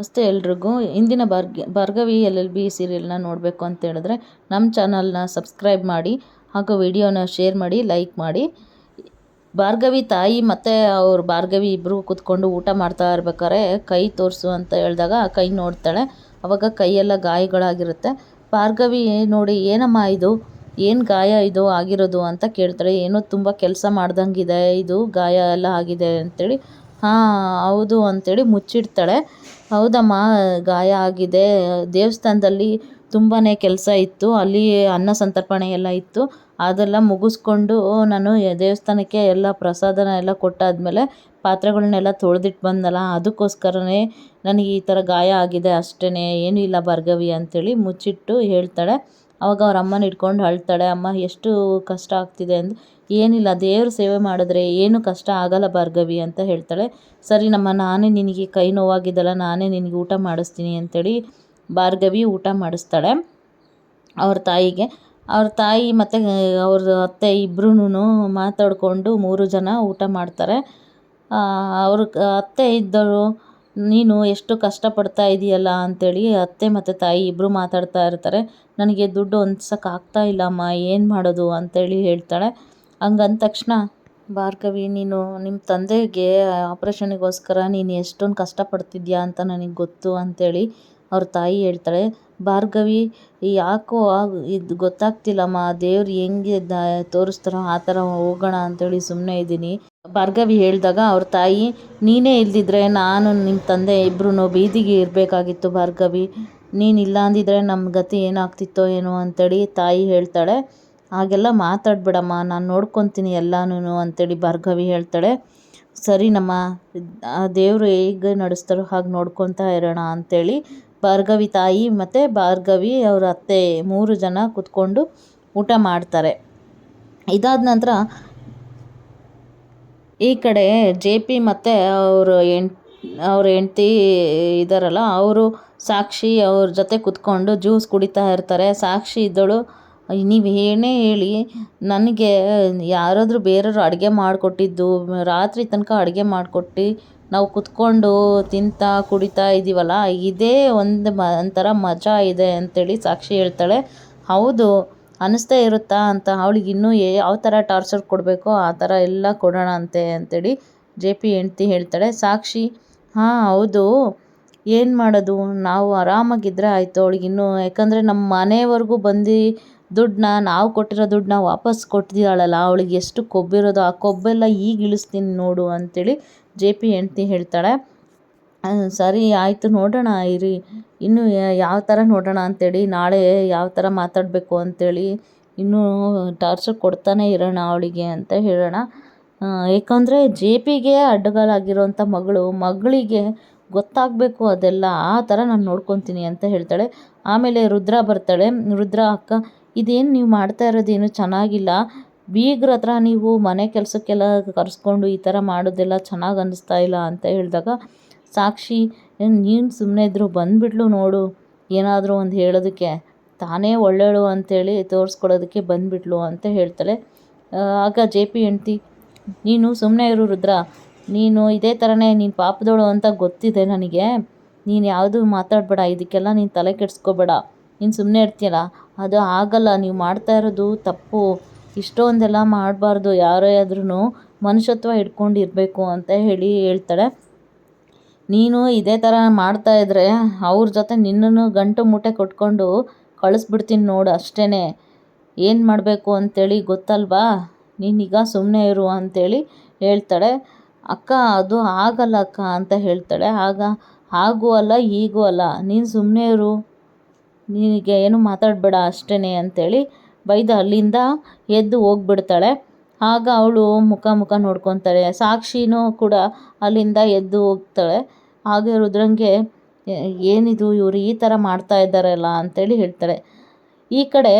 ನಮಸ್ತೆ ಎಲ್ರಿಗೂ. ಇಂದಿನ ಭಾರ್ಗ, ಭಾರ್ಗವಿ ಎಲ್ ಎಲ್ ಬಿ ಸೀರಿಯಲ್ನ ನೋಡಬೇಕು ಅಂತ ಹೇಳಿದ್ರೆ ನಮ್ಮ ಚಾನಲ್ನ ಸಬ್ಸ್ಕ್ರೈಬ್ ಮಾಡಿ, ಹಾಗೂ ವಿಡಿಯೋನ ಶೇರ್ ಮಾಡಿ, ಲೈಕ್ ಮಾಡಿ. ಭಾರ್ಗವಿ ತಾಯಿ ಮತ್ತು ಅವ್ರ ಭಾರ್ಗವಿ ಇಬ್ಬರು ಕೂತ್ಕೊಂಡು ಊಟ ಮಾಡ್ತಾ ಇರ್ಬೇಕಾದ್ರೆ ಕೈ ತೋರಿಸು ಅಂತ ಹೇಳಿದಾಗ ಕೈ ನೋಡ್ತಾಳೆ. ಅವಾಗ ಕೈಯೆಲ್ಲ ಗಾಯಗಳಾಗಿರುತ್ತೆ. ಭಾರ್ಗವಿ ನೋಡಿ, ಏನಮ್ಮ ಇದು? ಏನು ಗಾಯ ಇದು ಆಗಿರೋದು? ಅಂತ ಕೇಳ್ತಾಳೆ. ಏನೋ ತುಂಬ ಕೆಲಸ ಮಾಡ್ದಂಗಿದೆ. ಇದು ಗಾಯ ಎಲ್ಲ ಆಗಿದೆ ಅಂತೇಳಿ ಹಾಂ, ಹೌದು ಅಂತೇಳಿ ಮುಚ್ಚಿಡ್ತಾಳೆ. ಹೌದಮ್ಮ, ಗಾಯ ಆಗಿದೆ. ದೇವಸ್ಥಾನದಲ್ಲಿ ತುಂಬಾ ಕೆಲಸ ಇತ್ತು. ಅಲ್ಲಿ ಅನ್ನ ಸಂತರ್ಪಣೆ ಎಲ್ಲ ಇತ್ತು. ಅದೆಲ್ಲ ಮುಗಿಸ್ಕೊಂಡು ನಾನು ದೇವಸ್ಥಾನಕ್ಕೆ ಎಲ್ಲ ಪ್ರಸಾದನ ಎಲ್ಲ ಕೊಟ್ಟಾದಮೇಲೆ ಪಾತ್ರೆಗಳನ್ನೆಲ್ಲ ತೊಳೆದಿಟ್ಟು ಬಂದಲ್ಲ, ಅದಕ್ಕೋಸ್ಕರನೇ ನನಗೆ ಈ ಥರ ಗಾಯ ಆಗಿದೆ ಅಷ್ಟೇ ಏನೂ ಇಲ್ಲ ಭಾರ್ಗವಿ ಅಂತೇಳಿ ಮುಚ್ಚಿಟ್ಟು ಹೇಳ್ತಾಳೆ. ಅವಾಗ ಅವ್ರ ಅಮ್ಮನ ಇಟ್ಕೊಂಡು ಅಳ್ತಾಳೆ, ಅಮ್ಮ, ಎಷ್ಟು ಕಷ್ಟ ಆಗ್ತಿದೆ ಅಂದು ಏನಿಲ್ಲ, ದೇವ್ರ ಸೇವೆ ಮಾಡಿದ್ರೆ ಏನು ಕಷ್ಟ ಆಗಲ್ಲ ಭಾರ್ಗವಿ ಅಂತ ಹೇಳ್ತಾಳೆ. ಸರಿ ನಮ್ಮ ನಾನೇ ನಿನಗೆ ಕೈ ನೋವಾಗಿದ್ದಲ್ಲ, ನಾನೇ ನಿನಗೆ ಊಟ ಮಾಡಿಸ್ತೀನಿ ಅಂತೇಳಿ ಭಾರ್ಗವಿ ಊಟ ಮಾಡಿಸ್ತಾಳೆ ಅವ್ರ ತಾಯಿಗೆ. ಅವ್ರ ತಾಯಿ ಮತ್ತು ಅವ್ರ ಅತ್ತೆ ಇಬ್ರೂ ಮಾತಾಡಿಕೊಂಡು ಮೂರು ಜನ ಊಟ ಮಾಡ್ತಾರೆ. ಅವ್ರ ಅತ್ತೆ ಇದ್ದವರು ನೀನು ಎಷ್ಟು ಕಷ್ಟಪಡ್ತಾ ಇದೆಯಲ್ಲ ಅಂಥೇಳಿ ಅತ್ತೆ ಮತ್ತು ತಾಯಿ ಇಬ್ಬರು ಮಾತಾಡ್ತಾ ಇರ್ತಾರೆ. ನನಗೆ ದುಡ್ಡು ಹೊಂದ್ಸೋಕೆ ಇಲ್ಲಮ್ಮ, ಏನು ಮಾಡೋದು ಅಂತೇಳಿ ಹೇಳ್ತಾಳೆ. ಹಂಗಂದ ತಕ್ಷಣ, ಭಾರ್ಗವಿ, ನೀನು ನಿಮ್ಮ ತಂದೆಗೆ ಆಪ್ರೇಷನಿಗೋಸ್ಕರ ನೀನು ಎಷ್ಟೊಂದು ಕಷ್ಟಪಡ್ತಿದ್ಯಾ ಅಂತ ನನಗೆ ಗೊತ್ತು ಅಂತೇಳಿ ಅವ್ರ ತಾಯಿ ಹೇಳ್ತಾಳೆ. ಭಾರ್ಗವಿ, ಯಾಕೋ ಇದು ಗೊತ್ತಾಗ್ತಿಲ್ಲಮ್ಮ, ದೇವ್ರು ಹೆಂಗೆ ದ, ತೋರಿಸ್ತಾರೋ ಆ ಥರ ಹೋಗೋಣ ಅಂತೇಳಿ ಸುಮ್ಮನೆ ಇದ್ದೀನಿ. ಭಾರ್ಗವಿ ಹೇಳಿದಾಗ ಅವ್ರ ತಾಯಿ, ನೀನೇ ಇಲ್ದಿದ್ರೆ ನಾನು ನಿಮ್ಮ ತಂದೆ ಇಬ್ಬರೂ ಬೀದಿಗೆ ಇರಬೇಕಾಗಿತ್ತು ಭಾರ್ಗವಿ. ನೀನಿಲ್ಲ ಅಂದಿದ್ರೆ ನಮ್ಮ ಗತಿ ಏನಾಗ್ತಿತ್ತೋ ಏನೋ ಅಂತೇಳಿ ತಾಯಿ ಹೇಳ್ತಾಳೆ. ಹಾಗೆಲ್ಲ ಮಾತಾಡ್ಬೇಡಮ್ಮ, ನಾನು ನೋಡ್ಕೊತೀನಿ ಎಲ್ಲನೂ ಅಂತೇಳಿ ಭಾರ್ಗವಿ ಹೇಳ್ತಾಳೆ. ಸರಿನಮ್ಮ ಆ ದೇವರು ಹೇಗೆ ನಡೆಸ್ತಾರೋ ಹಾಗೆ ನೋಡ್ಕೊತಾ ಇರೋಣ ಅಂಥೇಳಿ ಭಾರ್ಗವಿ ತಾಯಿ ಮತ್ತು ಭಾರ್ಗವಿ ಅವ್ರ ಅತ್ತೆ ಮೂರು ಜನ ಕೂತ್ಕೊಂಡು ಊಟ ಮಾಡ್ತಾರೆ. ಇದಾದ ನಂತರ ಈ ಕಡೆ ಜೆ ಪಿ ಮತ್ತು ಅವರು ಹೆಣ್ ಅವ್ರ ಹೆಂಡ್ತಿ ಇದ್ದಾರಲ್ಲ ಅವರು ಸಾಕ್ಷಿ ಅವ್ರ ಜೊತೆ ಕೂತ್ಕೊಂಡು ಜ್ಯೂಸ್ ಕುಡಿತಾ ಇರ್ತಾರೆ. ಸಾಕ್ಷಿ ಇದ್ದಳು ನೀವು ಏನೇ ಹೇಳಿ, ನನಗೆ ಯಾರಾದರೂ ಬೇರೆಯವ್ರು ಅಡುಗೆ ಮಾಡಿಕೊಟ್ಟಿದ್ದು, ರಾತ್ರಿ ತನಕ ಅಡುಗೆ ಮಾಡಿಕೊಟ್ಟು ನಾವು ಕುತ್ಕೊಂಡು ತಿಂತಾ, ಕುಡಿತಾ ಇದ್ದೀವಲ್ಲ ಇದೇ ಒಂದು ಮ, ಒಂಥರ ಮಜಾ ಇದೆ ಅಂತೇಳಿ ಸಾಕ್ಷಿ ಹೇಳ್ತಾಳೆ. ಹೌದು ಅನ್ನಿಸ್ತಾ ಇರುತ್ತಾ ಅಂತ ಅವಳಿಗೆ ಇನ್ನೂ ಯಾವ ಥರ ಟಾರ್ಚರ್ ಕೊಡಬೇಕೋ ಆ ಥರ ಎಲ್ಲ ಕೊಡೋಣ ಅಂತೆ ಅಂತೇಳಿ ಜೆ ಪಿ ಹೆಂಡ್ತಿ ಹೇಳ್ತಾಳೆ. ಸಾಕ್ಷಿ, ಹಾಂ, ಹೌದು, ಏನು ಮಾಡೋದು, ನಾವು ಆರಾಮಾಗಿದ್ದರೆ ಆಯಿತು ಅವಳಿಗೆ ಇನ್ನೂ, ಯಾಕಂದರೆ ನಮ್ಮ ಮನೆವರೆಗೂ ಬಂದು ದುಡ್ಡನ್ನ, ನಾವು ಕೊಟ್ಟಿರೋ ದುಡ್ಡನ್ನ ವಾಪಸ್ ಕೊಟ್ಟಿದ್ದಾಳಲ್ಲ, ಅವಳಿಗೆ ಎಷ್ಟು ಕೊಬ್ಬಿರೋದು, ಆ ಕೊಬ್ಬೆಲ್ಲ ಈಗ ಇಳಿಸ್ತೀನಿ ನೋಡು ಅಂತೇಳಿ ಜೆ ಪಿ ಹೆಂಡ್ತಿ ಹೇಳ್ತಾಳೆ. ಸರಿ ಆಯಿತು, ನೋಡೋಣ ಇರಿ. ಇನ್ನು ಯಾವ ಥರ ನೋಡೋಣ ಅಂತೇಳಿ, ನಾಳೆ ಯಾವ ಥರ ಮಾತಾಡಬೇಕು ಅಂತೇಳಿ ಇನ್ನೂ ಟಾರ್ಚರ್ ಕೊಡ್ತಾನೆ ಇರೋಣ ಅವಳಿಗೆ ಅಂತ ಹೇಳೋಣ. ಏಕೆಂದರೆ ಜೆ ಪಿಗೆ ಅಡ್ಡಗಾಲಾಗಿರೋಂಥ ಮಗಳು, ಮಗಳಿಗೆ ಗೊತ್ತಾಗಬೇಕು ಅದೆಲ್ಲ, ಆ ಥರ ನಾನು ನೋಡ್ಕೊತೀನಿ ಅಂತ ಹೇಳ್ತಾಳೆ. ಆಮೇಲೆ ರುದ್ರ ಬರ್ತಾಳೆ. ರುದ್ರ, ಅಕ್ಕ ಇದೇನು ನೀವು ಮಾಡ್ತಾ ಇರೋದೇನು ಚೆನ್ನಾಗಿಲ್ಲ. ಬೀಗ್ರ ಹತ್ರ ನೀವು ಮನೆ ಕೆಲಸಕ್ಕೆಲ್ಲ ಕರೆಸ್ಕೊಂಡು ಈ ಥರ ಮಾಡೋದೆಲ್ಲ ಚೆನ್ನಾಗಿ ಅನ್ನಿಸ್ತಾ ಇಲ್ಲ ಅಂತ ಹೇಳಿದಾಗ, ಸಾಕ್ಷಿ ನೀನು ಸುಮ್ಮನೆ ಇದ್ರು ಬಂದುಬಿಟ್ಲು ನೋಡು, ಏನಾದರೂ ಒಂದು ಹೇಳೋದಕ್ಕೆ. ತಾನೇ ಒಳ್ಳೆಯಳು ಅಂತೇಳಿ ತೋರಿಸ್ಕೊಡೋದಕ್ಕೆ ಬಂದುಬಿಟ್ಲು ಅಂತ ಹೇಳ್ತಾಳೆ. ಆಗ ಜೆ ಪಿ ಹೆಂಡ್ತಿ, ನೀನು ಸುಮ್ಮನೆ ಇರು ರುದ್ರ, ನೀನು ಇದೇ ಥರನೇ ನೀನು ಪಾಪದೋಳು ಅಂತ ಗೊತ್ತಿದೆ ನನಗೆ. ನೀನು ಯಾವುದು ಮಾತಾಡಬೇಡ, ಇದಕ್ಕೆಲ್ಲ ನೀನು ತಲೆ ಕೆಡಿಸ್ಕೋಬೇಡ. ನೀನು ಸುಮ್ಮನೆ ಇರ್ತೀಯಲ್ಲ ಅದು ಆಗಲ್ಲ, ನೀವು ಮಾಡ್ತಾ ಇರೋದು ತಪ್ಪು. ಇಷ್ಟೊಂದೆಲ್ಲ ಮಾಡಬಾರ್ದು, ಯಾರೇ ಆದ್ರೂ ಮನುಷ್ಯತ್ವ ಇಟ್ಕೊಂಡಿರಬೇಕು ಅಂತ ಹೇಳಿ ಹೇಳ್ತಾಳೆ. ನೀನು ಇದೇ ಥರ ಮಾಡ್ತಾ ಇದ್ದರೆ ಅವ್ರ ಜೊತೆ ನಿನ್ನನ್ನು ಗಂಟು ಮೂಟೆ ಕೊಟ್ಕೊಂಡು ಕಳಿಸ್ಬಿಡ್ತೀನಿ ನೋಡು ಅಷ್ಟೇ ಏನು ಮಾಡಬೇಕು ಅಂತೇಳಿ ಗೊತ್ತಲ್ವಾ? ನೀನೀಗ ಸುಮ್ಮನೆ ಇರು ಅಂತೇಳಿ ಹೇಳ್ತಾಳೆ. ಅಕ್ಕ, ಅದು ಆಗಲ್ಲ ಅಕ್ಕ ಅಂತ ಹೇಳ್ತಾಳೆ. ಆಗ, ಹಾಗೂ ಅಲ್ಲ ಹೀಗೂ ಅಲ್ಲ. ನೀನು ಸುಮ್ಮನೆ ಇರು. ನಿನಗೆ ಏನು ಮಾತಾಡಬೇಡ ಅಷ್ಟೇ ಅಂತೇಳಿ ಬೈದು ಅಲ್ಲಿಂದ ಎದ್ದು ಹೋಗ್ಬಿಡ್ತಾಳೆ. ಆಗ ಅವಳು ಮುಖ ಮುಖ ನೋಡ್ಕೊತಾಳೆ. ಸಾಕ್ಷಿನೂ ಕೂಡ ಅಲ್ಲಿಂದ ಎದ್ದು ಹೋಗ್ತಾಳೆ. ಹಾಗೆ ರುದ್ರಂಗೆ ಏನಿದು ಇವರು ಈ ಥರ ಮಾಡ್ತಾ ಇದ್ದಾರಲ್ಲ? ಅಂತೇಳಿ ಹೇಳ್ತಾಳೆ. ಈ ಕಡೆ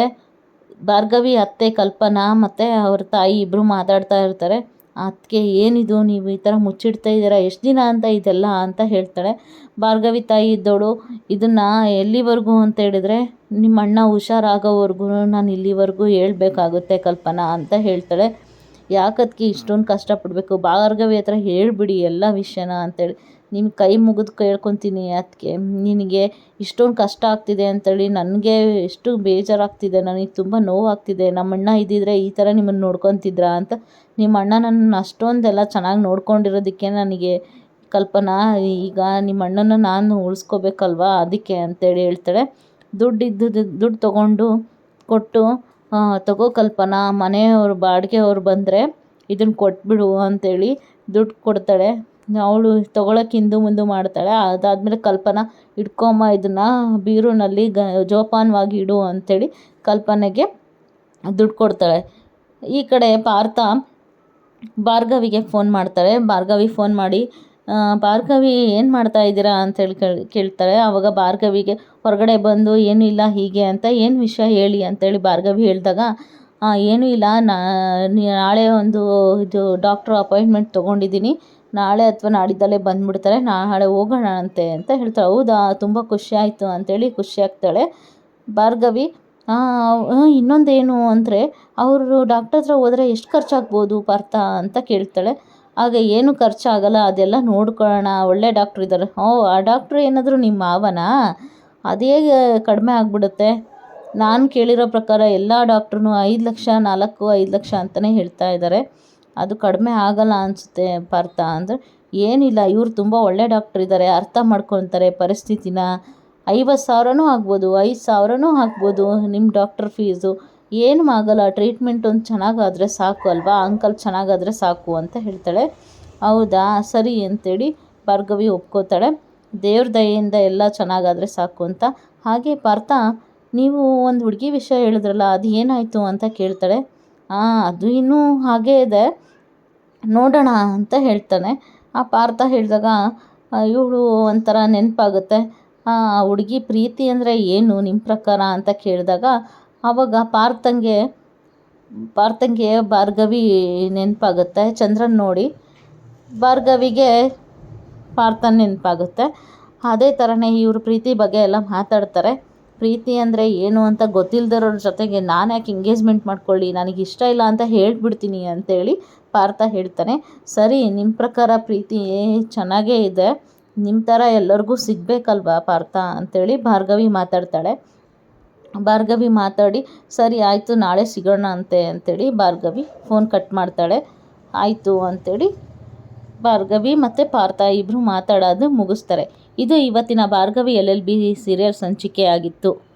ಭಾರ್ಗವಿ, ಅತ್ತೆ, ಕಲ್ಪನಾ ಮತ್ತು ಅವ್ರ ತಾಯಿ ಇಬ್ಬರು ಮಾತಾಡ್ತಾ ಇರ್ತಾರೆ. ಅದಕ್ಕೆ ಏನಿದು ನೀವು ಈ ಥರ ಮುಚ್ಚಿಡ್ತಾ ಇದ್ದೀರಾ? ಎಷ್ಟು ದಿನ ಅಂತ ಇದೆಲ್ಲ ಅಂತ ಹೇಳ್ತಾಳೆ. ಭಾರ್ಗವಿ ತಾಯಿ ಇದ್ದವಳು ಇದನ್ನು ಎಲ್ಲಿವರೆಗೂ ಅಂತ ಹೇಳಿದರೆ ನಿಮ್ಮ ಅಣ್ಣ ಹುಷಾರಾಗೋವರೆಗೂ ನಾನು ಇಲ್ಲಿವರೆಗೂ ಹೇಳಬೇಕಾಗುತ್ತೆ ಕಲ್ಪನಾ ಅಂತ ಹೇಳ್ತಾಳೆ. ಯಾಕದಕ್ಕೆ ಇಷ್ಟೊಂದು ಕಷ್ಟಪಡಬೇಕು? ಭಾರ್ಗವಿ ಹತ್ರ ಹೇಳಿಬಿಡಿ ಎಲ್ಲ ವಿಷಯನ ಅಂತೇಳಿ. ನಿಮ್ಮ ಕೈ ಮುಗಿದು ಕೇಳ್ಕೊತೀನಿ ಅದಕ್ಕೆ ನಿನಗೆ ಇಷ್ಟೊಂದು ಕಷ್ಟ ಆಗ್ತಿದೆ ಅಂತೇಳಿ ನನಗೆ ಎಷ್ಟು ಬೇಜಾರಾಗ್ತಿದೆ, ನನಗೆ ತುಂಬ ನೋವಾಗ್ತಿದೆ. ನಮ್ಮ ಅಣ್ಣ ಇದ್ದಿದ್ರೆ ಈ ಥರ ನಿಮ್ಮನ್ನು ನೋಡ್ಕೊತಿದ್ರ ಅಂತ ನಿಮ್ಮ ಅಣ್ಣ ನನ್ನ ಅಷ್ಟೊಂದೆಲ್ಲ ಚೆನ್ನಾಗಿ ನೋಡ್ಕೊಂಡಿರೋದಕ್ಕೆ ನನಗೆ ಕಲ್ಪನಾ, ಈಗ ನಿಮ್ಮ ಅಣ್ಣನ ನಾನು ಉಳಿಸ್ಕೋಬೇಕಲ್ವಾ ಅದಕ್ಕೆ ಅಂತೇಳಿ ಹೇಳ್ತಾಳೆ. ದುಡ್ಡು ಇದ್ದದ್ದು ದುಡ್ಡು ತೊಗೊಂಡು ಕೊಟ್ಟು ತಗೋ ಕಲ್ಪನಾ, ಮನೆಯವ್ರು ಬಾಡಿಗೆಯವ್ರು ಬಂದರೆ ಇದನ್ನು ಕೊಟ್ಬಿಡು ಅಂತೇಳಿ ದುಡ್ಡು ಕೊಡ್ತಾಳೆ. ಅವಳು ತಗೊಳಕ್ಕೆ ಹಿಂದು ಮುಂದು ಮಾಡ್ತಾಳೆ. ಅದಾದಮೇಲೆ ಕಲ್ಪನಾ, ಇಟ್ಕೊಮ್ಮ ಇದನ್ನು ಬೀರುನಲ್ಲಿ ಗ, ಜೋಪಾನವಾಗಿ ಇಡು ಅಂಥೇಳಿ ಕಲ್ಪನೆಗೆ ದುಡ್ಡು ಕೊಡ್ತಾಳೆ. ಈ ಕಡೆ ಪಾರ್ಥ ಭಾರ್ಗವಿಗೆ ಫೋನ್ ಮಾಡ್ತಾಳೆ. ಭಾರ್ಗವಿ ಫೋನ್ ಮಾಡಿ ಭಾರ್ಗವಿ ಏನು ಮಾಡ್ತಾ ಇದ್ದೀರಾ ಅಂತೇಳಿ ಕೇಳಿ ಕೇಳ್ತಾಳೆ ಆವಾಗ ಭಾರ್ಗವಿಗೆ ಹೊರಗಡೆ ಬಂದು, ಏನೂ ಇಲ್ಲ ಹೀಗೆ ಅಂತ, ಏನು ವಿಷಯ ಹೇಳಿ? ಅಂತೇಳಿ ಭಾರ್ಗವಿ ಹೇಳಿದಾಗ ಏನೂ ಇಲ್ಲ ನಾಳೆ ಒಂದು ಇದು ಡಾಕ್ಟ್ರ್ ಅಪಾಯಿಂಟ್ಮೆಂಟ್ ತೊಗೊಂಡಿದ್ದೀನಿ. ನಾಳೆ ಅಥವಾ ನಾಡಿದ್ದಲ್ಲೇ ಬಂದುಬಿಡ್ತಾರೆ. ನಾಳೆ ಹೋಗೋಣ ಅಂತೆ, ಅಂತ ಹೇಳ್ತಾಳೆ ಹೌದಾ? ತುಂಬ ಖುಷಿ ಆಯಿತು ಅಂತೇಳಿ ಖುಷಿ ಆಗ್ತಾಳೆ. ಭಾರ್ಗವಿ ಇನ್ನೊಂದೇನು ಅಂದರೆ, ಅವರು ಡಾಕ್ಟರ್ ಹತ್ರ ಹೋದರೆ ಎಷ್ಟು ಖರ್ಚಾಗ್ಬೋದು ಪಾರ್ಥ? ಅಂತ ಕೇಳ್ತಾಳೆ. ಆಗ ಏನು ಖರ್ಚಾಗಲ್ಲ, ಅದೆಲ್ಲ ನೋಡ್ಕೊಳ್ಳೋಣ. ಒಳ್ಳೆ ಡಾಕ್ಟ್ರ್ ಇದ್ದಾರೆ. ಓ, ಆ ಡಾಕ್ಟ್ರ್ ಏನಾದರೂ ನಿಮ್ಮ ಮಾವನಾ? ಅದು ಕಡಿಮೆ ಆಗಿಬಿಡುತ್ತೆ. ನಾನು ಕೇಳಿರೋ ಪ್ರಕಾರ ಎಲ್ಲ ಡಾಕ್ಟ್ರೂ ಐದು ಲಕ್ಷ, ನಾಲ್ಕು, ಐದು ಲಕ್ಷ ಅಂತಲೇ ಹೇಳ್ತಾ ಇದ್ದಾರೆ. ಅದು ಕಡಿಮೆ ಆಗಲ್ಲ ಅನಿಸುತ್ತೆ ಪಾರ್ಥ ಅಂದರೆ. ಏನಿಲ್ಲ, ಇವರು ತುಂಬ ಒಳ್ಳೆ ಡಾಕ್ಟ್ರ್ ಇದ್ದಾರೆ. ಅರ್ಥ ಮಾಡ್ಕೊತಾರೆ ಪರಿಸ್ಥಿತಿನ. ಐವತ್ತು ಸಾವಿರನೂ ಆಗ್ಬೋದು, ಐದು ಸಾವಿರನೂ ಆಗ್ಬೋದು ನಿಮ್ಮ ಡಾಕ್ಟ್ರ್ ಫೀಸು. ಏನೂ ಆಗಲ್ಲ ಟ್ರೀಟ್ಮೆಂಟ್ ಒಂದು ಚೆನ್ನಾಗಾದರೆ ಸಾಕು ಅಲ್ವಾ? ಅಂಕಲ್ ಚೆನ್ನಾಗಾದರೆ ಸಾಕು ಅಂತ ಹೇಳ್ತಾಳೆ. ಹೌದಾ? ಸರಿ ಅಂತೇಳಿ ಭಾರ್ಗವಿ ಒಪ್ಕೋತಾಳೆ. ದೇವ್ರ ದಯೆಯಿಂದ ಎಲ್ಲ ಚೆನ್ನಾಗಾದರೆ ಸಾಕು ಅಂತ. ಹಾಗೆ ಪಾರ್ಥ, ನೀವು ಒಂದು ಹುಡುಗಿ ವಿಷಯ ಹೇಳಿದ್ರಲ್ಲ, ಅದು ಏನಾಯಿತು ಅಂತ ಕೇಳ್ತಾಳೆ. ಹಾಂ ಅದು ಇನ್ನೂ ಹಾಗೇ ಇದೆ. ನೋಡೋಣ ಅಂತ ಹೇಳ್ತಾನೆ. ಆ ಪಾರ್ಥ ಹೇಳಿದಾಗ, ಇವಳು ಒಂಥರ ನೆನಪಾಗುತ್ತೆ. ಆ, ಹುಡುಗಿ ಪ್ರೀತಿ ಅಂದರೆ ಏನು ನಿಮ್ಮ ಪ್ರಕಾರ? ಅಂತ ಕೇಳಿದಾಗ ಆವಾಗ ಪಾರ್ಥಂಗೆ ಪಾರ್ಥಂಗೆ ಭಾರ್ಗವಿ ನೆನಪಾಗುತ್ತೆ. ಚಂದ್ರನ ನೋಡಿ ಭಾರ್ಗವಿಗೆ ಪಾರ್ಥ ನೆನಪಾಗುತ್ತೆ. ಅದೇ ಥರನೇ ಇವರು ಪ್ರೀತಿ ಬಗ್ಗೆ ಎಲ್ಲ ಮಾತಾಡ್ತಾರೆ. ಪ್ರೀತಿ ಅಂದರೆ ಏನು ಅಂತ ಗೊತ್ತಿಲ್ಲದಿರೋರ ಜೊತೆಗೆ ನಾನು ಯಾಕೆ ಎಂಗೇಜ್ಮೆಂಟ್ ಮಾಡ್ಕೊಳ್ಳಿ? ನನಗೆ ಇಷ್ಟ ಇಲ್ಲ ಅಂತ ಹೇಳಿಬಿಡ್ತೀನಿ ಅಂತೇಳಿ ಪಾರ್ಥ ಹೇಳ್ತಾನೆ. ಸರಿ ನಿಮ್ಮ ಪ್ರಕಾರ ಪ್ರೀತಿ ಚೆನ್ನಾಗೇ ಇದೆ. ನಿಮ್ಮ ಥರ ಎಲ್ಲರಿಗೂ ಸಿಗಬೇಕಲ್ವಾ ಪಾರ್ಥ ಅಂತೇಳಿ ಭಾರ್ಗವಿ ಮಾತಾಡ್ತಾಳೆ. ಭಾರ್ಗವಿ ಮಾತಾಡಿ, ಸರಿ ಆಯಿತು, ನಾಳೆ ಸಿಗೋಣ ಅಂತೆ ಅಂತೇಳಿ ಭಾರ್ಗವಿ ಫೋನ್ ಕಟ್ ಮಾಡ್ತಾಳೆ. ಆಯಿತು ಅಂತೇಳಿ ಭಾರ್ಗವಿ ಮತ್ತು ಪಾರ್ಥ ಇಬ್ಬರು ಮಾತಾಡೋದು ಮುಗಿಸ್ತಾರೆ. ಇದು ಇವತ್ತಿನ Bhargavi L L B serial ಸಂಚಿಕೆ ಆಗಿತ್ತು.